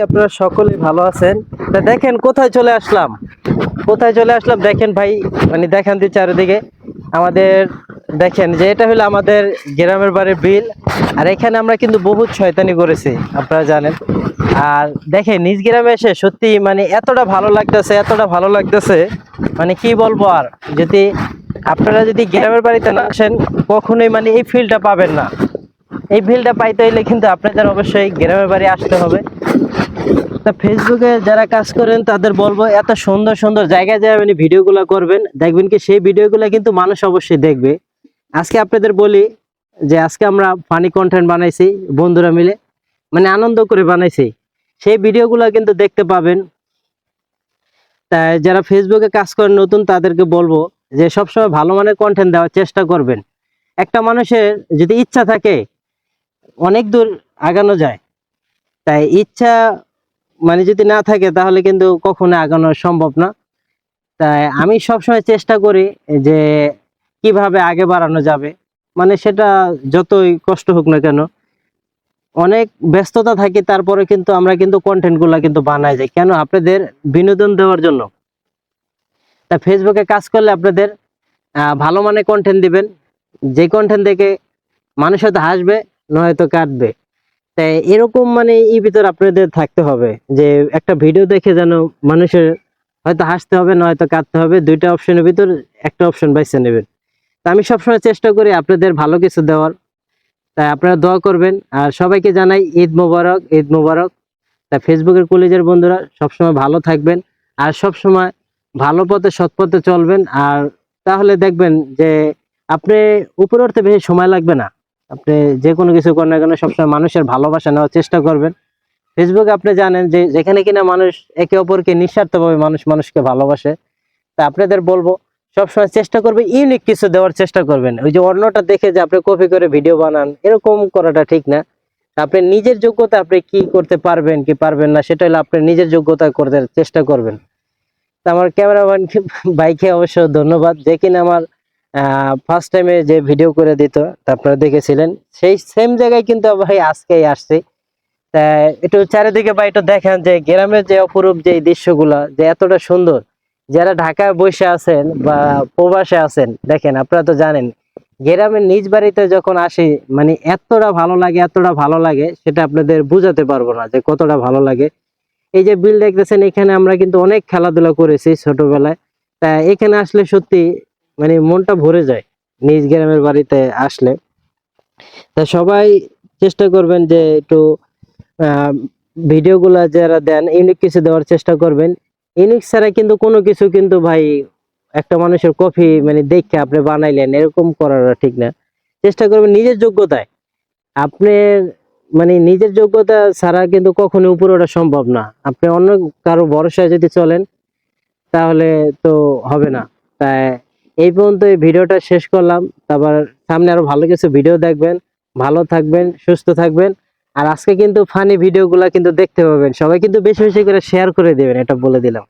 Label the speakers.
Speaker 1: আপনারা সকলে ভালো আছেন। তা দেখেন, কোথায় চলে আসলাম? কোথায় চলে আসলাম? দেখেন ভাই মানে দেখান দি চারিদিকে। আমাদের, দেখেন যে এটা হলো আমাদের গ্রামের বাড়ির বিল। আর এখানে আমরা কিন্তু বহুত শয়তানি করেছি, আপনারা জানেন। আর দেখেন, নিজ গ্রামে এসে সত্যি মানে এতটা ভালো লাগতেছে, এতটা ভালো লাগতেছে। মানে কি বলব আর, যদি আপনারা যদি গ্রামের বাড়িতে না আসেন, কখনোই মানে এই ফিলটা পাবেন না। এই ফিলটা পাইতে হইলে কিন্তু আপনাদের অবশ্যই গ্রামের বাড়ি আসতে হবে। তা ফেসবুকে যারা কাজ করেন, তাদের বলব এত সুন্দর সুন্দর জায়গায় যায় মানে ভিডিওগুলো করবেন। দেখবেন কি সেই ভিডিওগুলো কিন্তু মানুষ অবশ্যই দেখবে। আজকে আপনাদের বলি যে আজকে আমরা ফানি কন্টেন্ট বানাইছি, বন্ধুরা মিলে। মানে আনন্দ করে বানাইছি। সেই ভিডিওগুলো কিন্তু দেখতে পাবেন। তাই যারা ফেসবুকে কাজ করেন নতুন, তাদেরকে বলব যে সবসময় ভালো মানের কন্টেন্ট দেওয়ার চেষ্টা করবেন। একটা মানুষের যদি ইচ্ছা থাকে, অনেক দূর আগানো যায়। তাই ইচ্ছা মানে যদি না থাকে তাহলে কিন্তু কখনো আগানো সম্ভব না। তাই আমি সবসময় চেষ্টা করি যে কীভাবে আগে বাড়ানো যাবে। মানে সেটা যতই কষ্ট হোক না কেন। অনেক ব্যস্ততা থাকি, তারপরে কিন্তু আমরা কিন্তু কন্টেন্টগুলা কিন্তু বানাই যাই। কেন? আপনাদের বিনোদন দেওয়ার জন্য। তা ফেসবুকে কাজ করলে আপনাদের ভালো মানে কন্টেন্ট দিবেন। যে কন্টেন্ট দেখে মানুষ হয়তো হাসবে, নয়তো কাটবে তাই এরকম মানে এই ভিতর আপনাদের থাকতে হবে যে একটা ভিডিও দেখে যেন মানুষের হয়তো হাসতে হবে নয়তো কাঁদতে হবে, দুইটা অপশনের ভিতর একটা অপশন বাইছে নেবেন। তা আমি সবসময় চেষ্টা করি আপনাদের ভালো কিছু দেওয়ার। তাই আপনারা দোয়া করবেন। আর সবাইকে জানাই ঈদ মোবারক ঈদ মোবারক। তা ফেসবুকের কলেজের বন্ধুরা সবসময় ভালো থাকবেন। আর সবসময় ভালো পথে, সৎ পথে চলবেন। আর তাহলে দেখবেন যে আপনি উপরে উঠতে বেশি সময় লাগবে না। আপনি যে কোনো কিছু করেন না কেন, সবসময় মানুষের ভালোবাসা নেওয়ার চেষ্টা করবেন। ফেসবুকে আপনি জানেন যে যেখানে কিনা মানুষ একে অপরকে নিঃস্বার্থভাবে মানুষ মানুষকে ভালোবাসে। তা আপনাদের বলব, সবসময় চেষ্টা করবে ইউনিক কিছু দেওয়ার চেষ্টা করবেন। ওই যে অন্যটা দেখে যে আপনি কপি করে ভিডিও বানান, এরকম করাটা ঠিক না। আপনি নিজের যোগ্যতা আপনি কি করতে পারবেন, কি পারবেন না, সেটা হলো আপনি নিজের যোগ্যতা করতে চেষ্টা করবেন। তা আমার ক্যামেরাম্যান বাইকে অবশ্য ধন্যবাদ। যে কিনা আমার ফার্স্ট টাইমে যে ভিডিও করে দিত আপনারা দেখেছিলেন। সেই সেম জায়গায় কিন্তু ভাই আজকেই আসছি। একটু চারিদিকে বা একটু দেখেন যে গ্রামের যে অপরূপ যে দৃশ্যগুলা, যে এতটা সুন্দর। যারা ঢাকায় বসে আছেন বা প্রবাসে আছেন, দেখেন, আপনারা তো জানেন, গ্রামের নিজ বাড়িতে যখন আসি মানে এতটা ভালো লাগে, এতটা ভালো লাগে, সেটা আপনাদের বুঝাতে পারব না যে কতটা ভালো লাগে। এই যে বিল দেখতেছেন, এখানে আমরা কিন্তু অনেক খেলাধুলা করেছি ছোটবেলায়। তা এখানে আসলে সত্যি মানে মনটা ভরে যায় নিজ গ্রামের বাড়িতে আসলে। তা সবাই চেষ্টা করবেন যে একটু ভিডিওগুলা যারা দেন ইউনিক কিছু দেওয়ার চেষ্টা করবেন। ইউনিক ছাড়া কিন্তু কোনো কিছু কিন্তু ভাই একটা মানুষের কফি মানে দেখে আপনি বানাইলেন, এরকম করাটা ঠিক না। চেষ্টা করবেন নিজের যোগ্যতায়। আপনার মানে নিজের যোগ্যতা ছাড়া কিন্তু কখনো উপরে ওঠা সম্ভব না। আপনি অন্য কারও ভরসায় যদি চলেন, তাহলে তো হবে না। তাই এই পর্যন্ত এই ভিডিওটা শেষ করলাম। তারপর সামনে আরও ভালো কিছু ভিডিও দেখবেন। ভালো থাকবেন, সুস্থ থাকবেন। আর আজকে কিন্তু ফানি ভিডিওগুলো কিন্তু দেখতে পাবেন। সবাই কিন্তু বেশি বেশি করে শেয়ার করে দেবেন, এটা বলে দিলাম।